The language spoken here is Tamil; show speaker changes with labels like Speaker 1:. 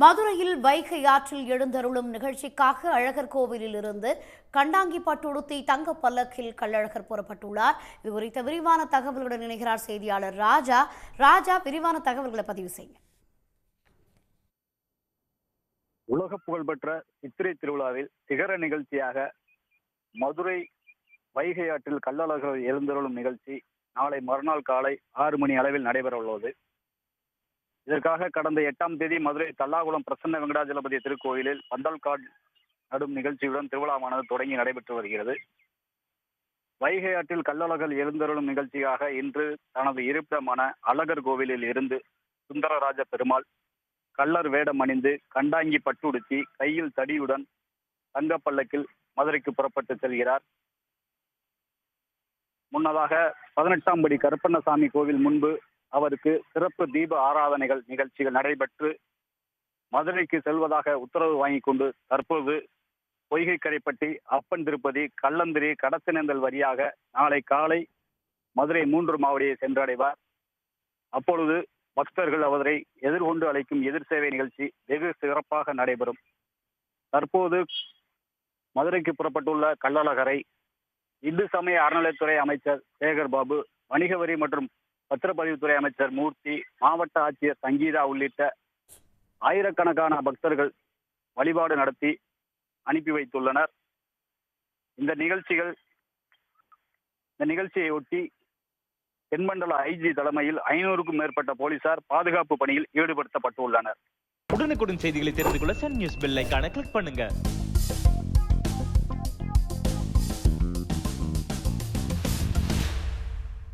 Speaker 1: மதுரையில் வைகை ஆற்றில் எழுந்தருளும் நிகழ்ச்சிக்காக அழகர் கோவிலில் இருந்து கண்டாங்கி பட்டுடுத்தி தங்க பல்லக்கில் கள்ளழகர் புறப்பட்டுள்ளார். இது குறித்த விரிவான தகவல்களுடன் இணைகிறார் செய்தியாளர் ராஜா. ராஜா விரிவான தகவல்களை பதிவு செய்யுங்க.
Speaker 2: உலக புகழ்பெற்ற சித்திரை திருவிழாவில் சிகர நிகழ்ச்சியாக மதுரை வைகை ஆற்றில் கள்ளழகர் எழுந்தருளும் நிகழ்ச்சி நாளை மறுநாள் காலை ஆறு மணி அளவில் நடைபெற உள்ளது இதற்காக கடந்த எட்டாம் தேதி மதுரை தல்லாகுளம் பிரசன்ன வெங்கடாஜலபதி திருக்கோயிலில் பந்தல் காட் நடும் நிகழ்ச்சியுடன் திருவிழாவானது தொடங்கி நடைபெற்று வருகிறது. வைகை ஆற்றில் கள்ளழகர் எழுந்தருளும் நிகழ்ச்சியாக இன்று தனது இருப்பிடமான அழகர் கோவிலில் இருந்து சுந்தரராஜ பெருமாள் கள்ளர் வேடம் அணிந்து கண்டாங்கி பட்டுடுத்தி கையில் தடியுடன் தங்கப்பல்லக்கில் மதுரைக்கு புறப்பட்டு செல்கிறார். முன்னதாக பதினெட்டாம் படி கருப்பண்ணசாமி கோவில் முன்பு அவருக்கு சிறப்பு தீப ஆராதனைகள் நிகழ்ச்சிகள் நடைபெற்று மதுரைக்கு செல்வதாக உத்தரவு வாங்கி கொண்டு தற்போது பொய்கை கரைப்பட்டி அப்பன் திருப்பதி கள்ளந்திரி கடத்தினந்தல் வழியாக நாளை காலை மதுரை மூன்று மாவடியை சென்றடைவார். அப்பொழுது பக்தர்கள் அவரை எதிர்கொண்டு அழைக்கும் எதிர் சேவை நிகழ்ச்சி வெகு சிறப்பாக நடைபெறும். தற்போது மதுரைக்கு புறப்பட்டுள்ள கள்ளழகரை இந்து சமய அறநிலைத்துறை அமைச்சர் சேகர் பாபு வணிக வரி மற்றும் பத்திரப்பதிவுத்துறை அமைச்சர் மூர்த்தி மாவட்ட ஆட்சியர் சங்கீதா உள்ளிட்ட ஆயிரக்கணக்கான பக்தர்கள் வழிபாடு நடத்தி அனுப்பி வைத்துள்ளனர். இந்த நிகழ்ச்சிகள் இந்த நிகழ்ச்சியை ஒட்டி தென்மண்டல ஐஜி தலைமையில் ஐநூறுக்கும் மேற்பட்ட போலீசார் பாதுகாப்பு பணியில் ஈடுபடுத்தப்பட்டுள்ளனர்.
Speaker 3: உடனுக்குடன் செய்திகளை தெரிந்து கொள்ள சன் நியூஸ் பெல் ஐக்கான கிளிக் பண்ணுங்க.